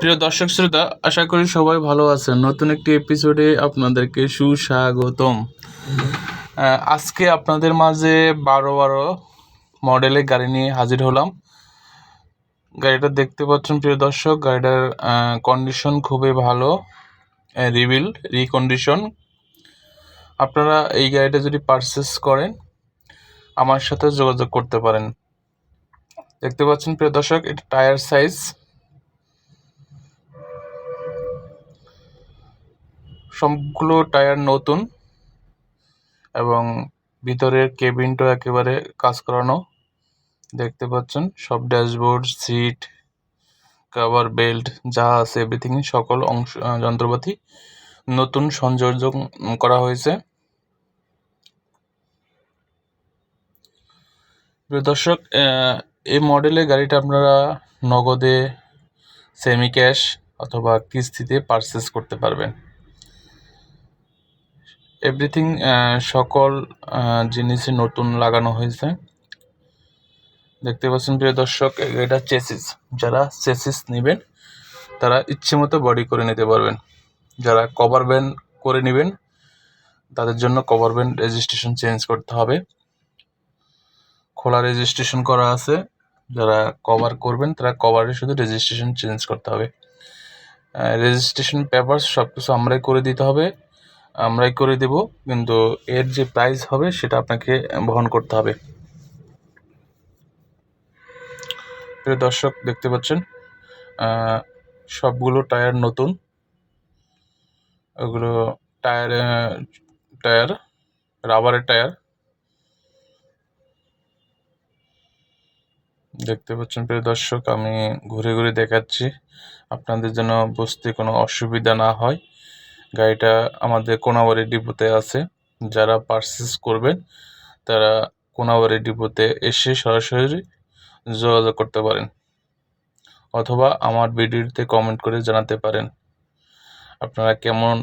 প্রিয় দর্শক শ্রোতা, আশা করি সবাই ভালো আছেন। নতুন একটি এপিসোডে আপনাদেরকে সুস্বাগতম। আজকে আপনাদের মাঝে বারো বারো মডেলের গাড়ি নিয়ে হাজির হলাম। গাড়িটা দেখতে পাচ্ছেন প্রিয় দর্শক, গাড়িটার কন্ডিশন খুবই ভালো রিবিল রিকন্ডিশন আপনারা এই গাড়িটা যদি পারচেস করেন, আমার সাথে যোগাযোগ করতে পারেন। দেখতে পাচ্ছেন প্রিয় দর্শক, এটা টায়ার সাইজ সবগুলো টায়ার নতুন এবং ভিতরের কেবিনটা একেবারে কাজ করানো। দেখতে পাচ্ছেন, সব ড্যাশবোর্ড, সিট, কভার বেল্ট, যা আছে, এভরিথিং, সকল অংশ যন্ত্রপাতি নতুন সংযোজন করা হয়েছে। প্রিয় দর্শক এই মডেলের গাড়িটা আপনারা নগদে সেমি ক্যাশ অথবা কিস্তিতে পারচেস করতে পারবেন। এভরিথিং সকল আহ, জিনিসই নতুন লাগানো হয়েছে। দেখতে পাচ্ছেন প্রিয় দর্শক এটা চেসিস যারা চেসিস নেবেন তারা ইচ্ছে মতো বডি করে নিতে পারবেন। যারা কভার ব্যান্ড করে নেবেন তাদের জন্য কভার ব্যান্ড রেজিস্ট্রেশন চেঞ্জ করতে হবে। খোলা রেজিস্ট্রেশন করা আছে। যারা কভার করবেন তারা কভারে শুধু রেজিস্ট্রেশন চেঞ্জ করতে হবে। রেজিস্ট্রেশন পেপার সব কিছু আমরাই করে দিতে হবে। আমরাই করে দেব, কিন্তু এর যে প্রাইস হবে সেটা আপনাকে বহন করতে হবে। দর্শক, দেখতে পাচ্ছেন সবগুলো টায়ার নতুন। ওগুলো টায়ার টায়ার, রাবারের টায়ার। দেখতে পাচ্ছেন, প্রিয় দর্শক, আমি ঘুরে ঘুরে দেখাচ্ছি। আপনাদের যেন বুঝতে কোনো অসুবিধা না হয়। গাড়িটা আমাদের কোনাবাড়ি ডিপোতে আছে। যারা পারচেস করবেন, তারা কোনাবাড়ি ডিপোতে এসে সরাসরি যোগাযোগ করতে পারেন অথবা আমার ভিডিওতে কমেন্ট করে জানাতে পারেন। আপনারা কেমন,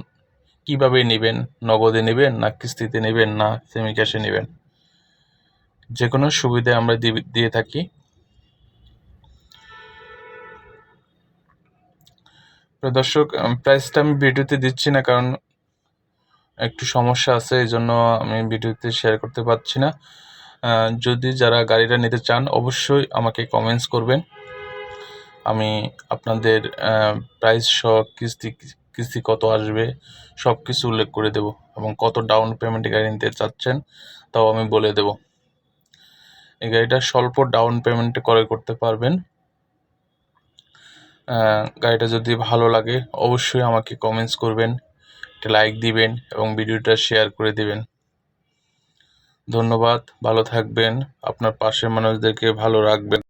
কীভাবে নেবেন? নগদে নেবেন না কিস্তিতে নেবেন না সেমি ক্যাশে নেবেন? যে কোনো সুবিধা আমরা দিয়ে থাকি। প্রিয় দর্শক প্রাইসটা আমি ভিডিওতে দিচ্ছি না কারণ একটু সমস্যা আছে, এই জন্য আমি ভিডিওতে শেয়ার করতে পারছি না। যদি যারা গাড়িটা নিতে চান, অবশ্যই আমাকে কমেন্টস করবেন। আমি আপনাদের প্রাইস সহ কিস্তি কিস্তি কত আসবে সব কিছু উল্লেখ করে দেব এবং কত ডাউন পেমেন্টে গাড়ি নিতে চাচ্ছেন, তাও আমি বলে দেব। এই গাড়িটা স্বল্প ডাউন পেমেন্টে ক্রয় করতে পারবেন। গাড়িটা যদি ভালো লাগে, অবশ্যই আমাকে কমেন্টস করবেন, একটা লাইক দিবেন এবং ভিডিওটা শেয়ার করে দিবেন। ধন্যবাদ, ভালো থাকবেন, আপনার পাশের মানুষদেরকে ভালো রাখবেন।